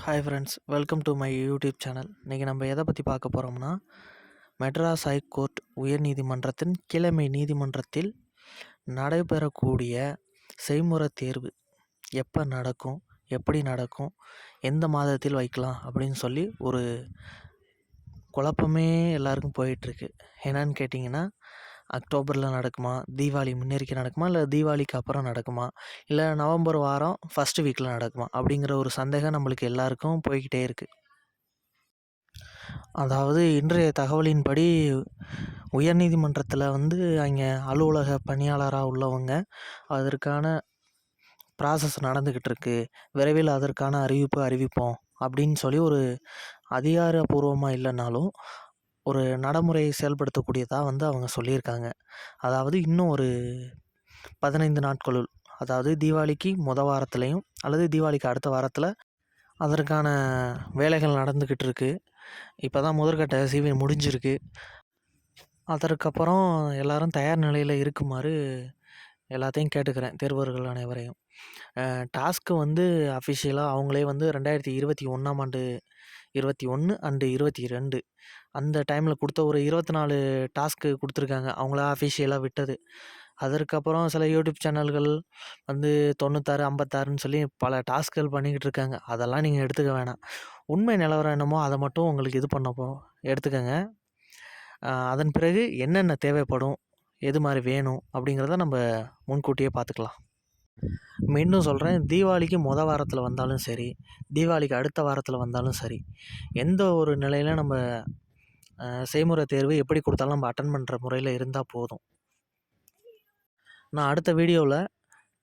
Hi friends welcome to my YouTube channel இன்றைக்கி நம்ம எதை பற்றி பார்க்க போகிறோம்னா மெட்ராஸ் ஹைகோர்ட் உயர்நீதிமன்றத்தின் கிழமை நீதிமன்றத்தில் நடைபெறக்கூடிய செய்முறை தேர்வு. எப்போ நடக்கும் எப்படி நடக்கும் எந்த மாதத்தில் வைக்கலாம் அப்படின்னு சொல்லி ஒரு குழப்பமே எல்லாருக்கும் போயிட்டுருக்கு என்னன்னு கேட்டிங்கன்னா அக்டோபரில் நடக்குமா? தீபாவளி முன்னேறிக்க நடக்குமா? இல்லை தீபாவளிக்கு அப்புறம் நடக்குமா? இல்லை நவம்பர் வாரம் ஃபஸ்ட்டு வீக்கில் நடக்குமா? அப்படிங்கிற ஒரு சந்தேகம் நம்மளுக்கு எல்லாருக்கும் போய்கிட்டே இருக்குது அதாவது இன்றைய தகவலின்படி உயர்நீதிமன்றத்தில் வந்து அங்கே அலுவலக பணியாளராக உள்ளவங்க அதற்கான ப்ராசஸ் நடந்துக்கிட்டு இருக்கு. விரைவில் அதற்கான அறிவிப்பு அறிவிப்போம் அப்படின்னு சொல்லி ஒரு அதிகாரப்பூர்வமாக இல்லைனாலும் ஒரு நடைமுறை செயல்படுத்தக்கூடியதாக வந்து அவங்க சொல்லியிருக்காங்க. அதாவது இன்னும் ஒரு பதினைந்து நாட்களுள் அதாவது தீபாவளிக்கு முத வாரத்துலேயும் அல்லது தீபாவளிக்கு அடுத்த வாரத்தில் அதற்கான வேலைகள் நடந்துக்கிட்டு இருக்குது இப்போ தான் முதற்கட்ட சிவி முடிஞ்சிருக்கு. அதற்கப்புறம் எல்லோரும் தயார் நிலையில் இருக்குமாறு எல்லாத்தையும் கேட்டுக்கிறேன் தேர்வர்கள் அனைவரையும். டாஸ்க்கு வந்து அஃபிஷியலாக அவங்களே வந்து ரெண்டாயிரத்தி இருபத்தி ஒன்றாம் ஆண்டு இருபத்தி ஒன்று அண்டு இருபத்தி ரெண்டு அந்த டைமில் கொடுத்த ஒரு இருபத்தி நாலு டாஸ்க்கு கொடுத்துருக்காங்க. அவங்களா அஃபிஷியலாக விட்டது. அதற்கப்புறம் சில யூடியூப் சேனல்கள் வந்து தொண்ணூத்தாறு ஐம்பத்தாறுன்னு சொல்லி பல டாஸ்க்கள் பண்ணிக்கிட்டு இருக்காங்க. அதெல்லாம் நீங்கள் எடுத்துக்க வேணாம். உண்மை நிலவரம் என்னமோ அதை மட்டும் உங்களுக்கு இது பண்ணப்போ எடுத்துக்கோங்க. அதன் பிறகு என்னென்ன தேவைப்படும் எது மாதிரி வேணும் அப்படிங்கிறத நம்ம முன்கூட்டியே பார்த்துக்கலாம். மீண்டும் சொல்கிறேன் தீபாவளிக்கு முத வாரத்தில் வந்தாலும் சரி தீபாவளிக்கு அடுத்த வாரத்தில் வந்தாலும் சரி எந்த ஒரு நிலையில் நம்ம செய்முறை தேர்வு எப்படி கொடுத்தாலும் நம்ம அட்டன் பண்ணுற முறையில் இருந்தால் போதும். நான் அடுத்த வீடியோவில்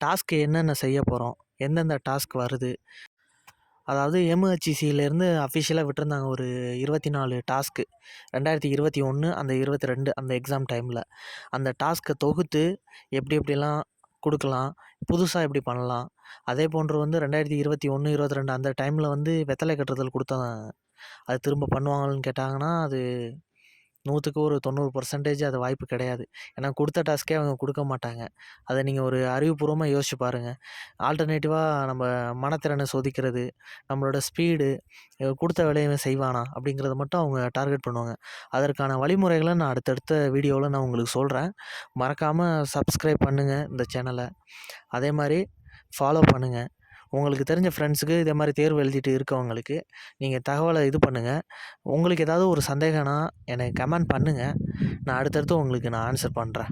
டாஸ்க்கு என்னென்ன செய்ய போகிறோம் எந்தெந்த டாஸ்க் வருது அதாவது எம்ஹெச்சிசியிலேருந்து அஃபிஷியலாக விட்டுருந்தாங்க ஒரு இருபத்தி நாலு டாஸ்க்கு ரெண்டாயிரத்தி இருபத்தி ஒன்று அந்த இருபத்தி ரெண்டு அந்த எக்ஸாம் டைமில் அந்த டாஸ்க்கை தொகுத்து எப்படி எப்படிலாம் கொடுக்கலாம். புதுசாக எப்படி பண்ணலாம். அதே போன்று வந்து ரெண்டாயிரத்தி இருபத்தி ஒன்று இருபத்தி ரெண்டு அந்த டைமில் வந்து வெத்தலை கட்டுதல் கொடுத்தாங்க அது திரும்ப பண்ணுவாங்களான்னு கேட்டாங்கன்னா அது நூற்றுக்கு ஒரு தொண்ணூறு பர்சன்டேஜ் அது வாய்ப்பு கிடையாது. ஏன்னா கொடுத்த டாஸ்க்கே அவங்க கொடுக்க மாட்டாங்க. அதை நீங்கள் ஒரு அறிவுபூர்வமாக யோசிச்சு பாருங்கள் ஆல்டர்னேட்டிவாக நம்ம மனத்திறனை சோதிக்கிறது நம்மளோட ஸ்பீடு கொடுத்த வேலையை செய்வானா அப்படிங்கிறத மட்டும் அவங்க டார்கெட் பண்ணுவாங்க. அதற்கான வழிமுறைகளை நான் அடுத்தடுத்த வீடியோவில் நான் உங்களுக்கு சொல்கிறேன் மறக்காமல் சப்ஸ்கிரைப் பண்ணுங்கள் இந்த சேனலை அதே மாதிரி ஃபாலோ பண்ணுங்கள் உங்களுக்கு தெரிஞ்ச ஃப்ரெண்ட்ஸுக்கு இதே மாதிரி தேர்வு எழுதிட்டு இருக்கவங்களுக்கு நீங்கள் தகவலை இது பண்ணுங்கள் உங்களுக்கு ஏதாவது ஒரு சந்தேகம்னா எனக்கு கமெண்ட் பண்ணுங்கள் நான் அடுத்தடுத்து உங்களுக்கு நான் ஆன்சர் பண்ணுறேன்